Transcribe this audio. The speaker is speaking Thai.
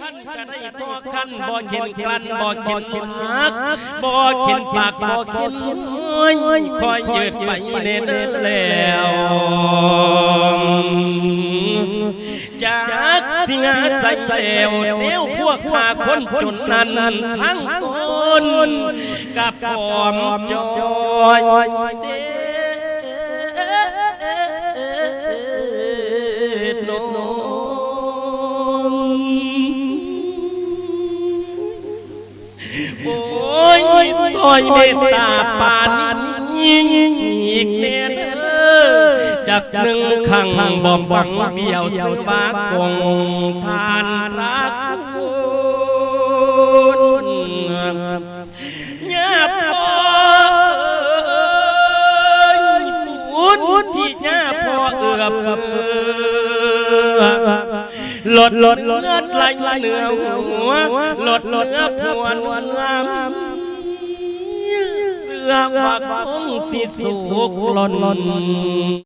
ขั้นก็ได้ทอขั้นบ่เข็นกลั้นบ่เข็นมักบ่เข็นปากบ่เข็นคอยยืดไปเด้อแล้วจากสิงาใส่แล้วเดี๋ยวพวกข้าคนจนนั้นทั้งคนกับปอมจอย โอ้ยซอยเมตตาปานยิ่งอีกเนเด้อจากหนึ่งขังบ่มบังเบี้ยวสืบากงทานรักคุณยาพ่อบุญที่ยาพ่อเอือบห ลดหลดเลือดไหลเหนือหัวหลดเลือดพวนงามเสื้อผักคงสิสุกหล่น